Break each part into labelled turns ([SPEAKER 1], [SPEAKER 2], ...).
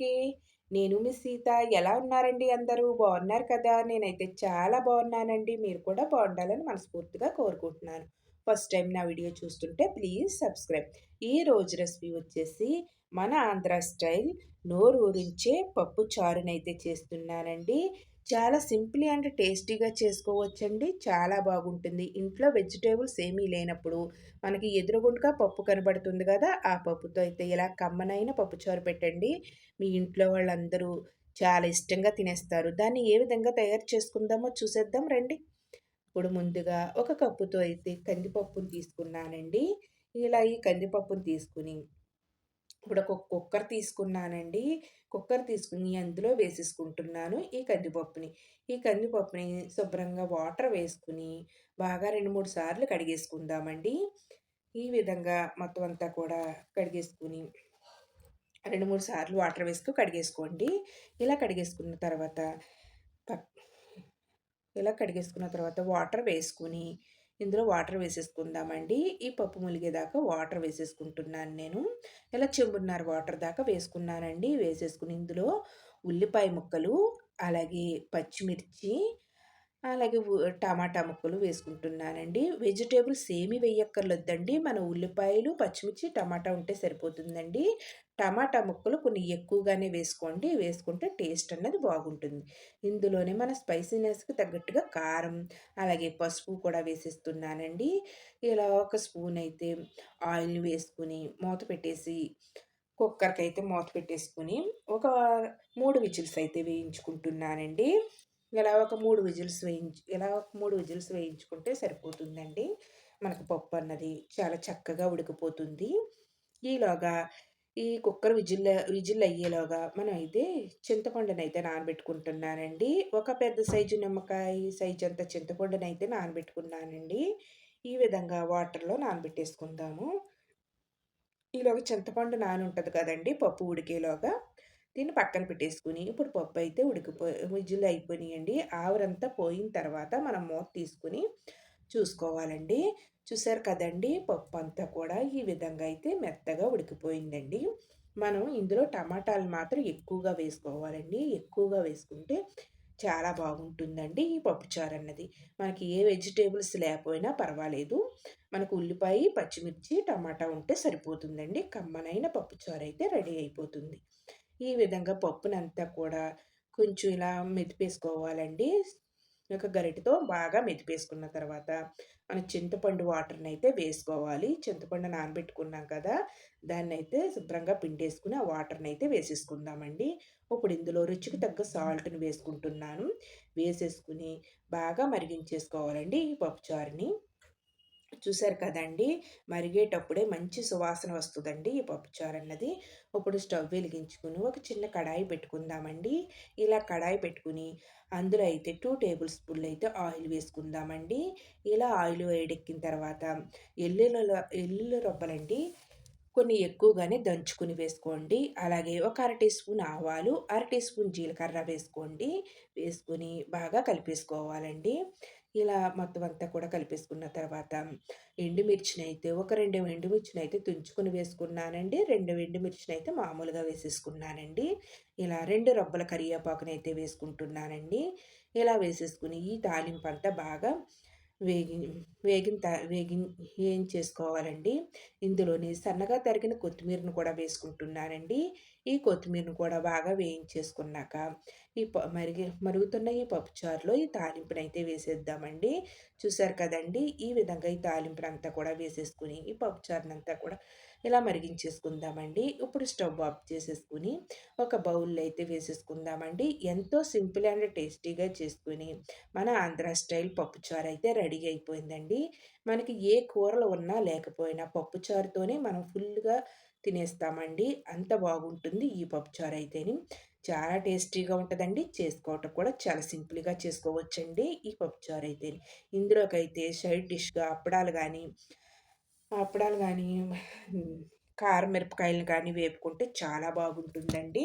[SPEAKER 1] అందరికీ. నేను మీ సీత. ఎలా ఉన్నారండి అందరూ? బాగున్నారు కదా? నేనైతే చాలా బాగున్నానండి. మీరు కూడా బాగుండాలని మనస్ఫూర్తిగా కోరుకుంటున్నాను. ఫస్ట్ టైం నా వీడియో చూస్తుంటే ప్లీజ్ సబ్స్క్రైబ్. ఈ రోజు రెసిపీ వచ్చేసి మన ఆంధ్ర స్టైల్ నోరు ఊరించే పప్పు చారునైతే చేస్తున్నానండి. చాలా సింపుల్ అండ్ టేస్టీగా చేసుకోవచ్చండి. చాలా బాగుంటుంది. ఇంట్లో వెజిటేబుల్స్ ఏమీ లేనప్పుడు మనకి ఎదురుగుండుగా పప్పు కనబడుతుంది కదా ఆ పప్పుతో అయితే ఇలా కమ్మనైన పప్పుచారు పెట్టండి. మీ ఇంట్లో వాళ్ళందరూ చాలా ఇష్టంగా తినేస్తారు. దాన్ని ఏ విధంగా తయారు చేసుకుందామో చూసేద్దాం రండి. ఇప్పుడు ముందుగా ఒక కప్పుతో అయితే కందిపప్పును తీసుకున్నానండి. ఇలా ఈ కందిపప్పును తీసుకుని ఇప్పుడు ఒక కుక్కర్ తీసుకున్నానండి. కుక్కర్ తీసుకుని అందులో వేసేసుకుంటున్నాను ఈ కందిపప్పుని. ఈ కందిపప్పుని శుభ్రంగా వాటర్ వేసుకుని బాగా రెండు మూడు సార్లు కడిగేసుకుందామండి. ఈ విధంగా మొత్తం అంతా కూడా కడిగేసుకుని రెండు మూడు సార్లు వాటర్ వేసుకు కడిగేసుకోండి. ఇలా కడిగేసుకున్న తర్వాత ఇలా కడిగేసుకున్న తర్వాత వాటర్ వేసుకుని ఇందులో వాటర్ వేసేసుకుందామండి. ఈ పప్పు ములిగేదాకా వాటర్ వేసేసుకుంటున్నాను నేను. ఇలా చెంబున్నర వాటర్ దాకా వేసుకున్నానండి. వేసేసుకుని ఇందులో ఉల్లిపాయ ముక్కలు అలాగే పచ్చిమిర్చి అలాగే టమాటా ముక్కలు వేసుకుంటున్నానండి. వెజిటేబుల్స్ ఏమి వేయక్కర్లేదండి. మన ఉల్లిపాయలు పచ్చిమిర్చి టమాటా ఉంటే సరిపోతుందండి. టమాటా ముక్కలు కొన్ని ఎక్కువగానే వేసుకోండి. వేసుకుంటే టేస్ట్ అన్నది బాగుంటుంది. ఇందులోనే మన స్పైసీనెస్కి తగ్గట్టుగా కారం అలాగే పసుపు కూడా వేసేస్తున్నానండి. ఇలా ఒక స్పూన్ అయితే ఆయిల్ వేసుకుని మూత పెట్టేసి కుక్కర్కి అయితే మూత పెట్టేసుకుని ఒక మూడు విజిల్స్ అయితే వేయించుకుంటున్నానండి. ఇలా ఒక మూడు విజిల్స్ వేయించు ఇలా ఒక మూడు విజిల్స్ వేయించుకుంటే సరిపోతుందండి. మనకు పప్పు అన్నది చాలా చక్కగా ఉడికిపోతుంది. ఈలోగా ఈ కుక్కర్ విజిల్ విజిల్ అయ్యేలోగా మనం అయితే చింతపండుని అయితే నానబెట్టుకుంటున్నానండి. ఒక పెద్ద సైజు నిమ్మకాయ సైజు అంత చింతపండుని అయితే నానబెట్టుకున్నానండి. ఈ విధంగా వాటర్లో నానబెట్టేసుకుందాము. ఈలోగా చింతపండు నాని ఉంటుంది కదండి పప్పు ఉడికేలోగా. దీన్ని పక్కన పెట్టేసుకుని ఇప్పుడు పప్పు అయితే ఉడికిపోయి విజులు అయిపోయినాయండి ఆవిరంతా పోయిన తర్వాత మనం మూత తీసుకుని చూసుకోవాలండి. చూసారు కదండి పప్పు అంతా కూడా ఈ విధంగా అయితే మెత్తగా ఉడికిపోయిందండి. మనం ఇందులో టమాటాలు మాత్రం ఎక్కువగా వేసుకోవాలండి. ఎక్కువగా వేసుకుంటే చాలా బాగుంటుందండి ఈ పప్పుచారు అన్నది. మనకి ఏ వెజిటేబుల్స్ లేకపోయినా పర్వాలేదు. మనకు ఉల్లిపాయ పచ్చిమిర్చి టమాటా ఉంటే సరిపోతుందండి. కమ్మనైన పప్పుచారు అయితే రెడీ అయిపోతుంది. ఈ విధంగా పప్పునంతా కూడా కొంచెం ఇలా మెతిపేసుకోవాలండి ఒక గరిటతో బాగా మెతిపేసుకున్న తర్వాత మనం చింతపండు వాటర్ని అయితే వేసుకోవాలి. చింతపండు నానబెట్టుకున్నాం కదా దాన్ని అయితే శుభ్రంగా పిండేసుకుని ఆ వాటర్ని అయితే వేసేసుకుందామండి. ఇప్పుడు ఇందులో రుచికి తగ్గ సాల్ట్ని వేసుకుంటున్నాను. వేసేసుకుని బాగా మరిగించేసుకోవాలండి ఈ పప్పుచారుని. చూసారు కదండి! మరిగేటప్పుడే మంచి సువాసన వస్తుందండి ఈ పప్పుచారు అన్నది. ఇప్పుడు స్టవ్ వెలిగించుకుని ఒక చిన్న కడాయి పెట్టుకుందామండి. ఇలా కడాయి పెట్టుకుని అందులో అయితే టూ టేబుల్ స్పూన్లు అయితే ఆయిల్ వేసుకుందామండి. ఇలా ఆయిల్ వేడెక్కిన తర్వాత ఎల్లుల ఎల్లుల రొబ్బలండి కొన్ని ఎక్కువగానే దంచుకుని వేసుకోండి. అలాగే ఒక అర టీ స్పూన్ ఆవాలు అర టీ స్పూన్ జీలకర్ర వేసుకోండి. వేసుకొని బాగా కలిపేసుకోవాలండి. ఇలా మొత్తం అంతా కూడా కలిపేసుకున్న తర్వాత ఎండుమిర్చిని అయితే ఒక రెండు ఎండుమిర్చిని అయితే తుంచుకొని వేసుకున్నానండి. రెండు ఎండుమిర్చిని అయితే మామూలుగా వేసేసుకున్నానండి. ఇలా రెండు రబ్బల కరివేపాకునైతే వేసుకుంటున్నానండి. ఇలా వేసేసుకుని ఈ తాలింపు అంతా బాగా వేగి వేగిన త వేగి ఏం చేసుకోవాలండి? ఇందులోని సన్నగా తరిగిన కొత్తిమీరను కూడా వేసుకుంటున్నానండి. ఈ కొత్తిమీరను కూడా బాగా వేయించేసుకున్నాక ఈ ప మరిగి మరుగుతున్న ఈ పప్పుచారులో ఈ తాలింపును అయితే వేసేద్దామండి. చూసారు కదండి? ఈ విధంగా ఈ తాలింపునంతా కూడా వేసేసుకుని ఈ పప్పుచారునంతా కూడా ఇలా మరిగించేసుకుందామండి. ఇప్పుడు స్టవ్ ఆఫ్ చేసేసుకుని ఒక బౌల్లో అయితే వేసేసుకుందామండి. ఎంతో సింపుల్ అండ్ టేస్టీగా చేసుకుని మన ఆంధ్ర స్టైల్ పప్పుచారు అయితే రెడీ రెడీ అయిపోయిందండి. మనకి ఏ కూరలు ఉన్నా లేకపోయినా పప్పుచారుతోనే మనం ఫుల్గా తినేస్తామండి. అంత బాగుంటుంది ఈ పప్పుచారు అయితేని. చాలా టేస్టీగా ఉంటుందండి. చేసుకోవటం కూడా చాలా సింపుల్గా చేసుకోవచ్చండి ఈ పప్పుచారు అయితే ఇందులోకైతే సైడ్ డిష్గా అప్పడాలు కానీ అప్పడాలు కానీ కారం మిరపకాయలు కానీ వేపుకుంటే చాలా బాగుంటుందండి.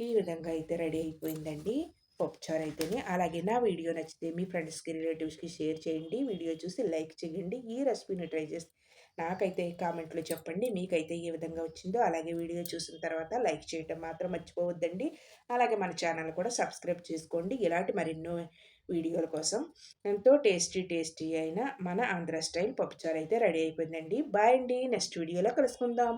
[SPEAKER 1] ఈ విధంగా అయితే రెడీ అయిపోయిందండి. పప్పుచారు అయితేనే. అలాగే నా వీడియో నచ్చితే మీ ఫ్రెండ్స్కి రిలేటివ్స్కి షేర్ చేయండి. వీడియో చూసి లైక్ చేయండి. ఈ రెసిపీని ట్రై చేసి నాకైతే కామెంట్లో చెప్పండి. మీకైతే ఏ విధంగా వచ్చిందో. అలాగే వీడియో చూసిన తర్వాత లైక్ చేయటం మాత్రం మర్చిపోవద్దండి. అలాగే మన ఛానల్ కూడా సబ్స్క్రైబ్ చేసుకోండి. ఇలాంటి మరెన్నో వీడియోల కోసం ఎంతో టేస్టీ టేస్టీ అయిన మన ఆంధ్ర స్టైల్ పప్పుచారు అయితే రెడీ అయిపోయిందండి. బాయ్ అండి. నెక్స్ట్ వీడియోలో కలుసుకుందాం.